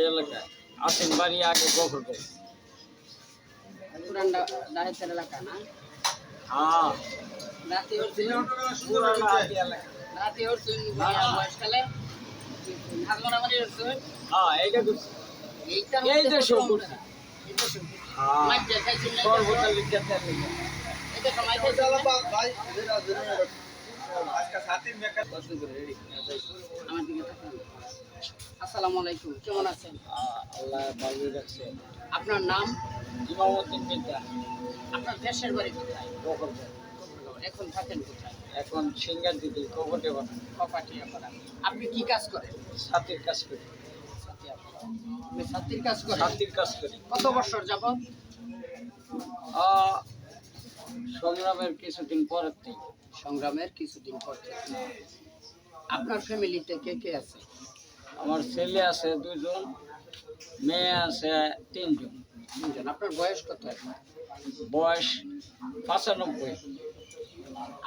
এলাকায় আসেন বাড়ি আগে গোখরপুর পুরান ডাইতের এলাকা না? হ্যাঁ। রাতে রাতে উঠছিল বয়সকালে হাত মারামারি উঠছিল হ্যাঁ এইটা এই দেশেও করছে। হ্যাঁ। আসসালামু আলাইকুম কেমন আছেন? আল্লাহ রাখছে আপনার নাম? ইমামুদ্দিন বিদ্যা আপনার দেশের বাড়ি কোথায়? এখন থাকেন কোথায়? এখন সিঙ্গার দিদি বানা আপনি কি কাজ করেন? সাথীর কাজ করি। আপনি ছাত্রীর কাজ কাজ করি। কত বছর যাবত সংগ্রামের কিছুদিন পরের থেকে। সংগ্রামের কিছুদিন পর থেকে। আপনার ফ্যামিলিতে কে কে আছে? আমার ছেলে আছে দুজন মেয়ে আছে তিনজন। তিনজন। আপনার বয়স কত বয়স পঁচানব্বই।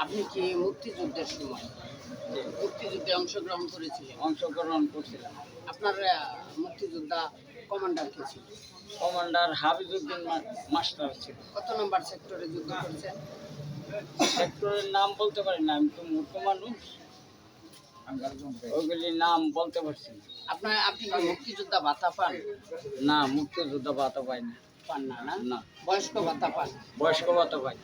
আপনি কি মুক্তিযুদ্ধের সময়? মুক্তিযুদ্ধে অংশগ্রহণ করেছিলেন? অংশগ্রহণ করছিলাম। আপনার মুক্তিযোদ্ধা কমান্ডার কে ছিল? কমান্ডার হাবিজুদ্দিন মা- মাস্টার ছিল। কত নম্বর সেক্টরে যুদ্ধ করেছেন সেক্টরের নাম বলতে পারি না আমি তো মূর্খ মানুষ। ওইগুলির নাম বলতে পারছি না। আপনার আপনি কি মুক্তিযোদ্ধা ভাতা পান? না মুক্তিযোদ্ধা ভাতা পাই না। পান না না? না। বয়স্ক ভাতা পান? বয়স্ক ভাতা পাই।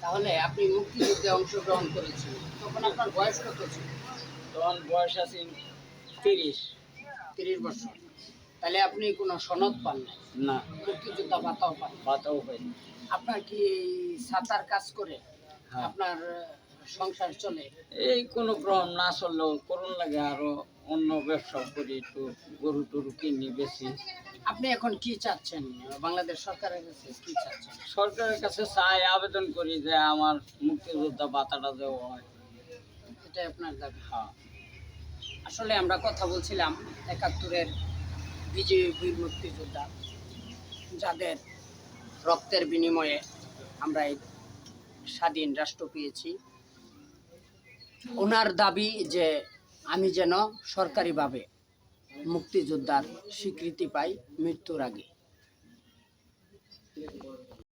তাহলে আপনি মুক্তিযুদ্ধে অংশগ্রহণ করেছিলেন তখন আপনার বয়স কত ছিল? তখন বয়স আছে তিরিশ। তিরিশ বছর। তাহলে আপনি কোনো সনদ পান না না। মুক্তিযোদ্ধা ভাতাও পান। ভাতাও পাই আপনার কি সাঁতার কাজ করে? হ্যাঁ। আপনার সংসার চলে? এই কোনো গ্রহণ না চললেও করুন লাগে আরও অন্য ব্যবসা করি একটু গরু টরু কিনি বেশি আপনি এখন কি চাচ্ছেন? বাংলাদেশ সরকারের কাছে কি চাচ্ছেন? সরকারের কাছে চাই আবেদন করি যে আমার মুক্তিযোদ্ধা ভাতাটা দেওয়া হয়। এটাই আপনার দাবি? হ্যাঁ। আসলে আমরা কথা বলছিলাম একাত্তরের বিজয়ী বীর মুক্তিযোদ্ধা, যাদের রক্তের বিনিময়ে আমরা এই স্বাধীন রাষ্ট্র পেয়েছি। ওনার দাবি যে আমি যেন সরকারিভাবে মুক্তিযোদ্ধার স্বীকৃতি পাই মৃত্যুর আগে।